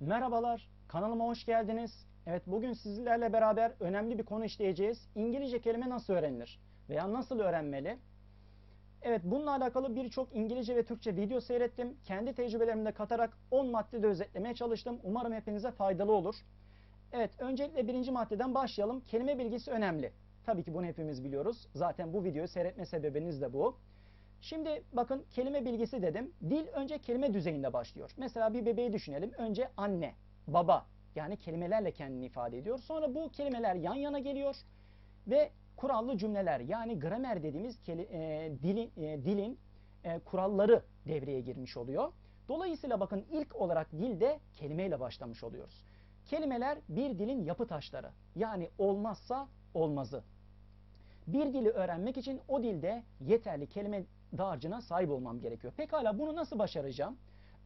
Merhabalar, kanalıma hoş geldiniz. Evet, bugün sizlerle beraber önemli bir konu işleyeceğiz. İngilizce kelime nasıl öğrenilir veya nasıl öğrenmeli? Evet, bununla alakalı birçok İngilizce ve Türkçe video seyrettim. Kendi tecrübelerimi de katarak 10 maddede özetlemeye çalıştım. Umarım hepinize faydalı olur. Evet, öncelikle birinci maddeden başlayalım. Kelime bilgisi önemli. Tabii ki bunu hepimiz biliyoruz. Zaten bu videoyu seyretme sebebiniz de bu. Şimdi bakın kelime bilgisi dedim. Dil önce kelime düzeyinde başlıyor. Mesela bir bebeği düşünelim. Önce anne, baba yani kelimelerle kendini ifade ediyor. Sonra bu kelimeler yan yana geliyor ve kurallı cümleler yani gramer dediğimiz e, dilin, e, dilin e, kuralları devreye girmiş oluyor. Dolayısıyla bakın ilk olarak dilde kelimeyle başlamış oluyoruz. Kelimeler bir dilin yapı taşları yani olmazsa olmazı. Bir dili öğrenmek için o dilde yeterli kelime dağarcığına sahip olmam gerekiyor. Pekala bunu nasıl başaracağım?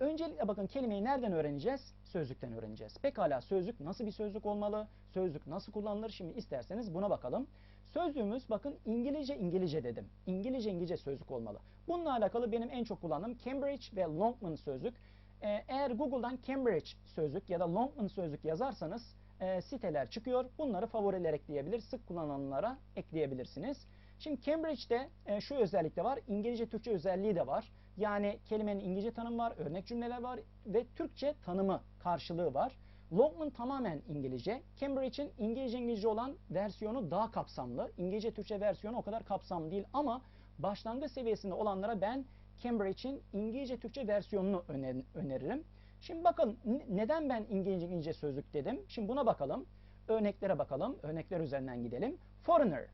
Öncelikle bakın kelimeyi nereden öğreneceğiz? Sözlükten öğreneceğiz. Pekala sözlük nasıl bir sözlük olmalı? Sözlük nasıl kullanılır? Şimdi isterseniz buna bakalım. Sözlüğümüz bakın İngilizce İngilizce dedim. İngilizce İngilizce sözlük olmalı. Bununla alakalı benim en çok kullandığım Cambridge ve Longman sözlük. Ee, eğer Google'dan Cambridge sözlük ya da Longman sözlük yazarsanız e, siteler çıkıyor. Bunları favoriler ekleyebilir, sık kullananlara ekleyebilirsiniz. Şimdi Cambridge'de e, şu özellik de var. İngilizce Türkçe özelliği de var. Yani kelimenin İngilizce tanımı var, örnek cümleler var ve Türkçe tanımı karşılığı var. Longman tamamen İngilizce. Cambridge'in İngilizce İngilizce olan versiyonu daha kapsamlı. İngilizce Türkçe versiyonu o kadar kapsamlı değil ama başlangıç seviyesinde olanlara ben Cambridge'in İngilizce Türkçe versiyonunu öner öneririm. Şimdi bakın neden ben İngilizce İngilizce sözlük dedim? Şimdi buna bakalım. Örneklere bakalım. Örnekler üzerinden gidelim. Foreigner,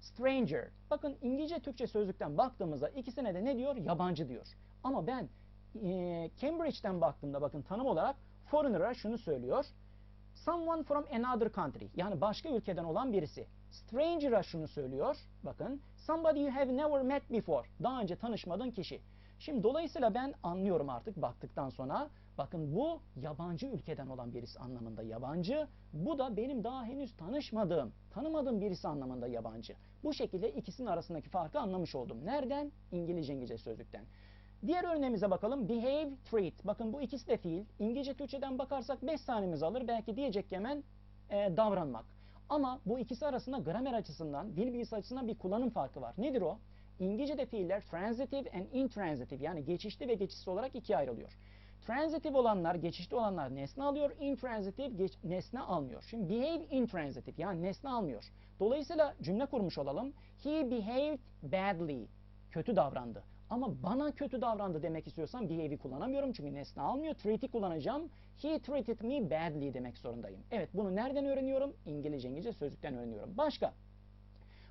stranger. Bakın İngilizce Türkçe sözlükten baktığımızda ikisine de ne diyor? Yabancı diyor. Ama ben e, Cambridge'den baktığımda bakın tanım olarak foreigner'a şunu söylüyor. Someone from another country. Yani başka ülkeden olan birisi. Stranger'a şunu söylüyor. Bakın. Somebody you have never met before. Daha önce tanışmadığın kişi. Şimdi dolayısıyla ben anlıyorum artık baktıktan sonra. Bakın bu yabancı ülkeden olan birisi anlamında yabancı. Bu da benim daha henüz tanışmadığım, tanımadığım birisi anlamında yabancı. Bu şekilde ikisinin arasındaki farkı anlamış oldum. Nereden? İngilizce İngilizce sözlükten. Diğer örneğimize bakalım. Behave, treat. Bakın bu ikisi de fiil. İngilizce Türkçeden bakarsak 5 saniyemizi alır. Belki diyecek hemen e, davranmak. Ama bu ikisi arasında gramer açısından, dil bilgisi açısından bir kullanım farkı var. Nedir o? İngilizce'de fiiller transitive and intransitive yani geçişli ve geçişsiz olarak ikiye ayrılıyor. Transitive olanlar, geçişli olanlar nesne alıyor, intransitive geç, nesne almıyor. Şimdi behave intransitive yani nesne almıyor. Dolayısıyla cümle kurmuş olalım. He behaved badly. Kötü davrandı. Ama bana kötü davrandı demek istiyorsam behave'i kullanamıyorum çünkü nesne almıyor. Treat'i kullanacağım. He treated me badly demek zorundayım. Evet bunu nereden öğreniyorum? İngilizce İngilizce sözlükten öğreniyorum. Başka?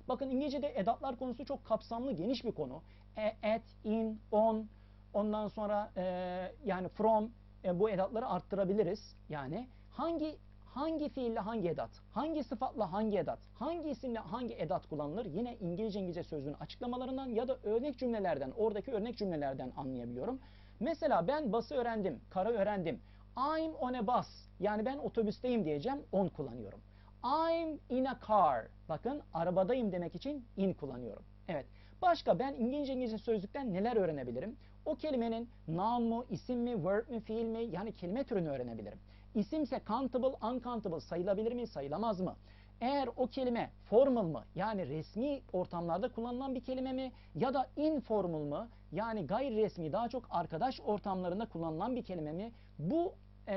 Bakın İngilizce'de edatlar konusu çok kapsamlı, geniş bir konu. E, at, in, on, ondan sonra e, yani from e, bu edatları arttırabiliriz. Yani hangi hangi fiille hangi edat, hangi sıfatla hangi edat, hangi isimle hangi edat kullanılır yine İngilizce İngilizce sözlüğün açıklamalarından ya da örnek cümlelerden, oradaki örnek cümlelerden anlayabiliyorum. Mesela ben bası öğrendim, kara öğrendim. I'm on a bus yani ben otobüsteyim diyeceğim, on kullanıyorum. I'm in a car. Bakın arabadayım demek için in kullanıyorum. Evet. Başka ben İngilizce İngilizce sözlükten neler öğrenebilirim? O kelimenin noun mu, isim mi, verb mi, fiil mi yani kelime türünü öğrenebilirim. İsimse countable, uncountable sayılabilir mi, sayılamaz mı? Eğer o kelime formal mı yani resmi ortamlarda kullanılan bir kelime mi ya da informal mı yani gayri resmi daha çok arkadaş ortamlarında kullanılan bir kelime mi? Bu e,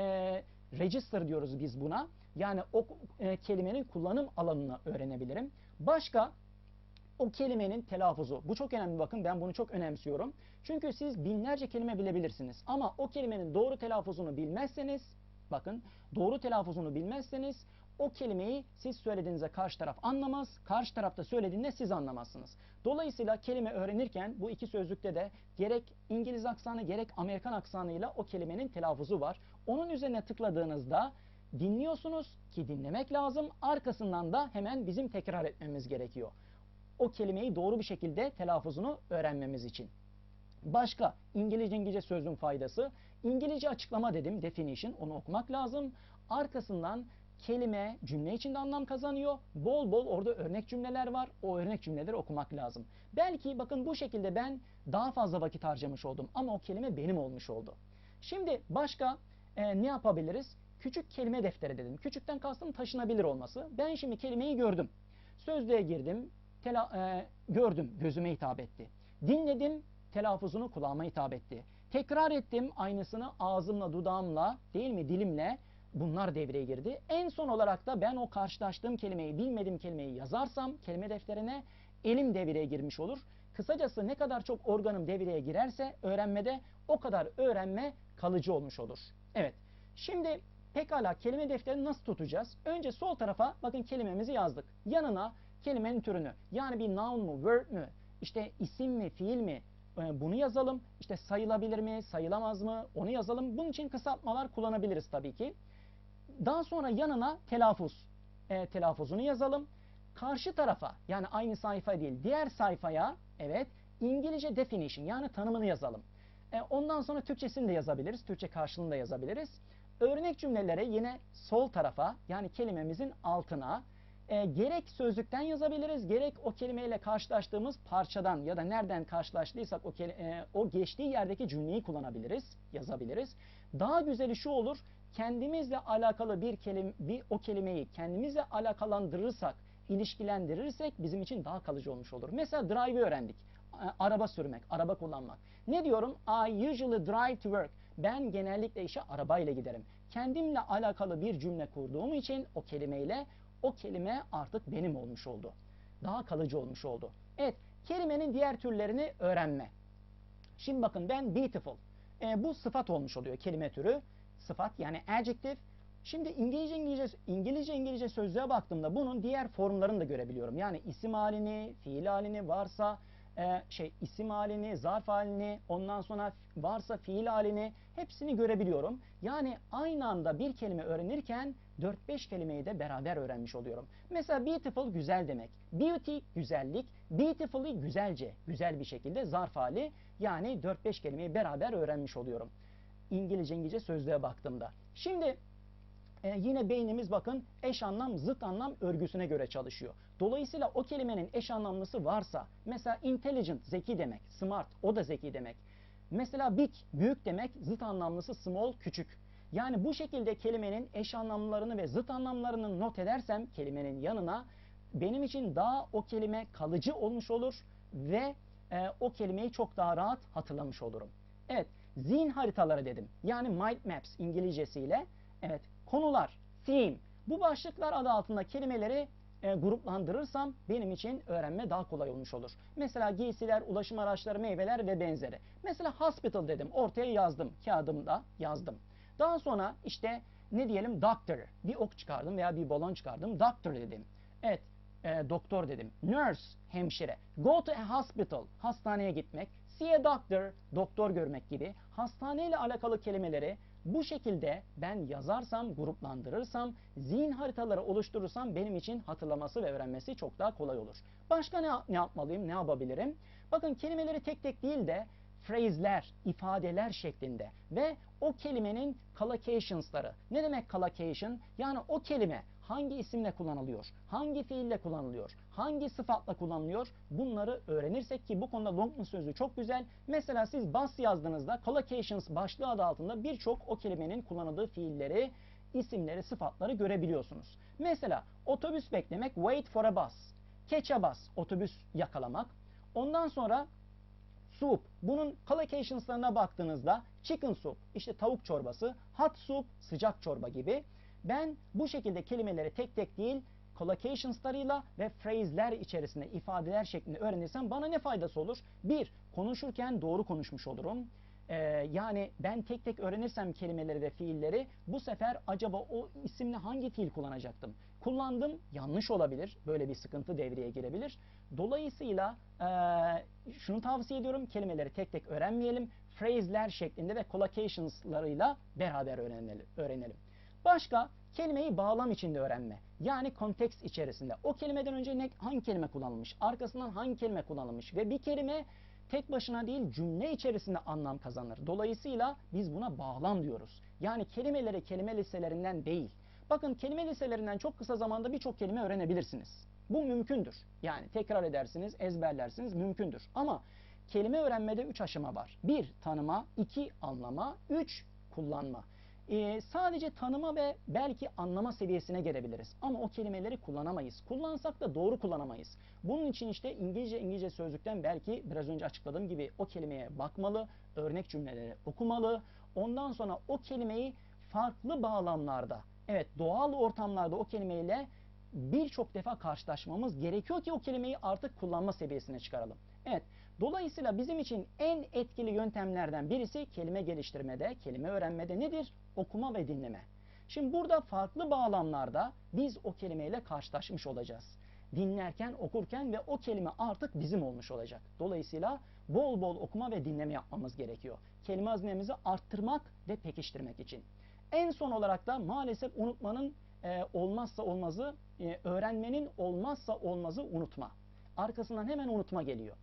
register diyoruz biz buna. Yani o e, kelimenin kullanım alanını öğrenebilirim. Başka o kelimenin telaffuzu. Bu çok önemli bakın ben bunu çok önemsiyorum. Çünkü siz binlerce kelime bilebilirsiniz. Ama o kelimenin doğru telaffuzunu bilmezseniz bakın doğru telaffuzunu bilmezseniz o kelimeyi siz söylediğinizde karşı taraf anlamaz. Karşı tarafta söylediğinde siz anlamazsınız. Dolayısıyla kelime öğrenirken bu iki sözlükte de gerek İngiliz aksanı gerek Amerikan aksanıyla o kelimenin telaffuzu var. Onun üzerine tıkladığınızda dinliyorsunuz ki dinlemek lazım. Arkasından da hemen bizim tekrar etmemiz gerekiyor. O kelimeyi doğru bir şekilde telaffuzunu öğrenmemiz için. Başka İngilizce İngilizce sözün faydası. İngilizce açıklama dedim definition onu okumak lazım. Arkasından kelime cümle içinde anlam kazanıyor. Bol bol orada örnek cümleler var. O örnek cümleleri okumak lazım. Belki bakın bu şekilde ben daha fazla vakit harcamış oldum ama o kelime benim olmuş oldu. Şimdi başka e, ne yapabiliriz? Küçük kelime defteri dedim. Küçükten kastım taşınabilir olması. Ben şimdi kelimeyi gördüm. Sözlüğe girdim, tela, e, gördüm, gözüme hitap etti. Dinledim, telaffuzunu kulağıma hitap etti. Tekrar ettim aynısını ağzımla, dudağımla, değil mi dilimle bunlar devreye girdi. En son olarak da ben o karşılaştığım kelimeyi, bilmediğim kelimeyi yazarsam kelime defterine elim devreye girmiş olur. Kısacası ne kadar çok organım devreye girerse öğrenmede o kadar öğrenme kalıcı olmuş olur. Evet. Şimdi pekala kelime defterini nasıl tutacağız? Önce sol tarafa bakın kelimemizi yazdık. Yanına kelimenin türünü yani bir noun mu, verb mü, işte isim mi, fiil mi e, bunu yazalım. İşte sayılabilir mi, sayılamaz mı onu yazalım. Bunun için kısaltmalar kullanabiliriz tabii ki. Daha sonra yanına telaffuz. E, telaffuzunu yazalım. Karşı tarafa yani aynı sayfa değil diğer sayfaya evet İngilizce definition yani tanımını yazalım. E, ondan sonra Türkçesini de yazabiliriz. Türkçe karşılığını da yazabiliriz. Örnek cümlelere yine sol tarafa yani kelimemizin altına e, gerek sözlükten yazabiliriz, gerek o kelimeyle karşılaştığımız parçadan ya da nereden karşılaştıysak o, e, o geçtiği yerdeki cümleyi kullanabiliriz, yazabiliriz. Daha güzeli şu olur, kendimizle alakalı bir kelime, bir o kelimeyi kendimizle alakalandırırsak, ilişkilendirirsek bizim için daha kalıcı olmuş olur. Mesela drive'ı öğrendik. Araba sürmek, araba kullanmak. Ne diyorum? I usually drive to work. Ben genellikle işe arabayla giderim. Kendimle alakalı bir cümle kurduğum için o kelimeyle o kelime artık benim olmuş oldu. Daha kalıcı olmuş oldu. Evet, kelimenin diğer türlerini öğrenme. Şimdi bakın ben beautiful. E, bu sıfat olmuş oluyor kelime türü. Sıfat yani adjective. Şimdi İngilizce İngilizce İngilizce İngilizce sözlüğe baktığımda bunun diğer formlarını da görebiliyorum. Yani isim halini, fiil halini varsa e, şey isim halini, zarf halini, ondan sonra varsa fiil halini hepsini görebiliyorum. Yani aynı anda bir kelime öğrenirken 4-5 kelimeyi de beraber öğrenmiş oluyorum. Mesela beautiful güzel demek. Beauty güzellik, beautifully güzelce, güzel bir şekilde zarf hali yani 4-5 kelimeyi beraber öğrenmiş oluyorum. İngilizce İngilizce sözlüğe baktığımda. Şimdi e, yine beynimiz bakın eş anlam zıt anlam örgüsüne göre çalışıyor. Dolayısıyla o kelimenin eş anlamlısı varsa mesela intelligent zeki demek, smart o da zeki demek. Mesela big büyük demek, zıt anlamlısı small küçük. Yani bu şekilde kelimenin eş anlamlarını ve zıt anlamlarını not edersem kelimenin yanına benim için daha o kelime kalıcı olmuş olur ve e, o kelimeyi çok daha rahat hatırlamış olurum. Evet, zihin haritaları dedim. Yani mind maps İngilizcesiyle. Evet, konular, theme. Bu başlıklar adı altında kelimeleri e, gruplandırırsam benim için öğrenme daha kolay olmuş olur. Mesela giysiler, ulaşım araçları, meyveler ve benzeri. Mesela hospital dedim. Ortaya yazdım. Kağıdımda yazdım. Daha sonra işte ne diyelim doctor. Bir ok çıkardım veya bir balon çıkardım. Doctor dedim. Evet e, doktor dedim. Nurse hemşire. Go to a hospital. Hastaneye gitmek. See a doctor. Doktor görmek gibi. Hastaneyle alakalı kelimeleri bu şekilde ben yazarsam, gruplandırırsam, zihin haritaları oluşturursam benim için hatırlaması ve öğrenmesi çok daha kolay olur. Başka ne, ne yapmalıyım, ne yapabilirim? Bakın kelimeleri tek tek değil de phrase'ler, ifadeler şeklinde ve o kelimenin collocations'ları. Ne demek collocation? Yani o kelime hangi isimle kullanılıyor, hangi fiille kullanılıyor, hangi sıfatla kullanılıyor bunları öğrenirsek ki bu konuda Longman sözü çok güzel. Mesela siz bus yazdığınızda collocations başlığı adı altında birçok o kelimenin kullanıldığı fiilleri, isimleri, sıfatları görebiliyorsunuz. Mesela otobüs beklemek wait for a bus, catch a bus otobüs yakalamak. Ondan sonra soup. Bunun collocations'larına baktığınızda chicken soup, işte tavuk çorbası, hot soup, sıcak çorba gibi. Ben bu şekilde kelimeleri tek tek değil, collocations'larıyla ve phrase'ler içerisinde ifadeler şeklinde öğrenirsem bana ne faydası olur? Bir, konuşurken doğru konuşmuş olurum. Ee, yani ben tek tek öğrenirsem kelimeleri ve fiilleri bu sefer acaba o isimle hangi fiil kullanacaktım? Kullandım yanlış olabilir. Böyle bir sıkıntı devreye girebilir. Dolayısıyla e, şunu tavsiye ediyorum. Kelimeleri tek tek öğrenmeyelim. Phrase'ler şeklinde ve collocations'larıyla beraber öğrenelim. öğrenelim. Başka kelimeyi bağlam içinde öğrenme. Yani kontekst içerisinde. O kelimeden önce ne, hangi kelime kullanılmış? Arkasından hangi kelime kullanılmış? Ve bir kelime tek başına değil cümle içerisinde anlam kazanır. Dolayısıyla biz buna bağlam diyoruz. Yani kelimeleri kelime liselerinden değil. Bakın kelime liselerinden çok kısa zamanda birçok kelime öğrenebilirsiniz. Bu mümkündür. Yani tekrar edersiniz, ezberlersiniz mümkündür. Ama kelime öğrenmede üç aşama var. Bir, tanıma. iki anlama. Üç, kullanma. Ee, sadece tanıma ve belki anlama seviyesine gelebiliriz. Ama o kelimeleri kullanamayız. Kullansak da doğru kullanamayız. Bunun için işte İngilizce İngilizce sözlükten belki biraz önce açıkladığım gibi o kelimeye bakmalı, örnek cümleleri okumalı. Ondan sonra o kelimeyi farklı bağlamlarda, evet doğal ortamlarda o kelimeyle birçok defa karşılaşmamız gerekiyor ki o kelimeyi artık kullanma seviyesine çıkaralım. Evet, dolayısıyla bizim için en etkili yöntemlerden birisi kelime geliştirmede, kelime öğrenmede nedir? Okuma ve dinleme. Şimdi burada farklı bağlamlarda biz o kelimeyle karşılaşmış olacağız. Dinlerken, okurken ve o kelime artık bizim olmuş olacak. Dolayısıyla bol bol okuma ve dinleme yapmamız gerekiyor. Kelime hazinemizi arttırmak ve pekiştirmek için. En son olarak da maalesef unutmanın e, olmazsa olmazı, e, öğrenmenin olmazsa olmazı unutma. Arkasından hemen unutma geliyor.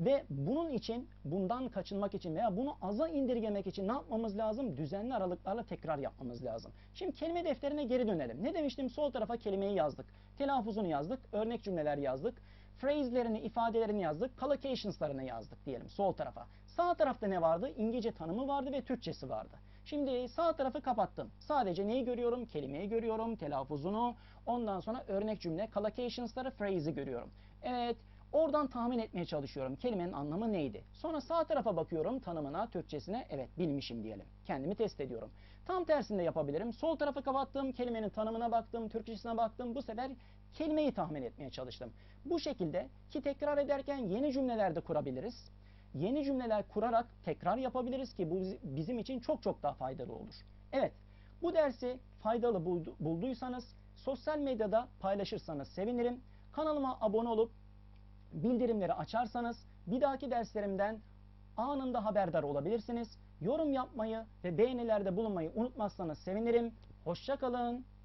Ve bunun için, bundan kaçınmak için veya bunu aza indirgemek için ne yapmamız lazım? Düzenli aralıklarla tekrar yapmamız lazım. Şimdi kelime defterine geri dönelim. Ne demiştim? Sol tarafa kelimeyi yazdık. Telaffuzunu yazdık. Örnek cümleler yazdık. Phrase'lerini, ifadelerini yazdık. Collocations'larını yazdık diyelim sol tarafa. Sağ tarafta ne vardı? İngilizce tanımı vardı ve Türkçesi vardı. Şimdi sağ tarafı kapattım. Sadece neyi görüyorum? Kelimeyi görüyorum, telaffuzunu. Ondan sonra örnek cümle, collocations'ları, phrase'i görüyorum. Evet, oradan tahmin etmeye çalışıyorum. Kelimenin anlamı neydi? Sonra sağ tarafa bakıyorum tanımına, Türkçesine. Evet, bilmişim diyelim. Kendimi test ediyorum. Tam tersini de yapabilirim. Sol tarafı kapattım, kelimenin tanımına baktım, Türkçesine baktım. Bu sefer kelimeyi tahmin etmeye çalıştım. Bu şekilde ki tekrar ederken yeni cümleler de kurabiliriz yeni cümleler kurarak tekrar yapabiliriz ki bu bizim için çok çok daha faydalı olur. Evet, bu dersi faydalı bulduysanız sosyal medyada paylaşırsanız sevinirim. Kanalıma abone olup bildirimleri açarsanız bir dahaki derslerimden anında haberdar olabilirsiniz. Yorum yapmayı ve beğenilerde bulunmayı unutmazsanız sevinirim. Hoşçakalın.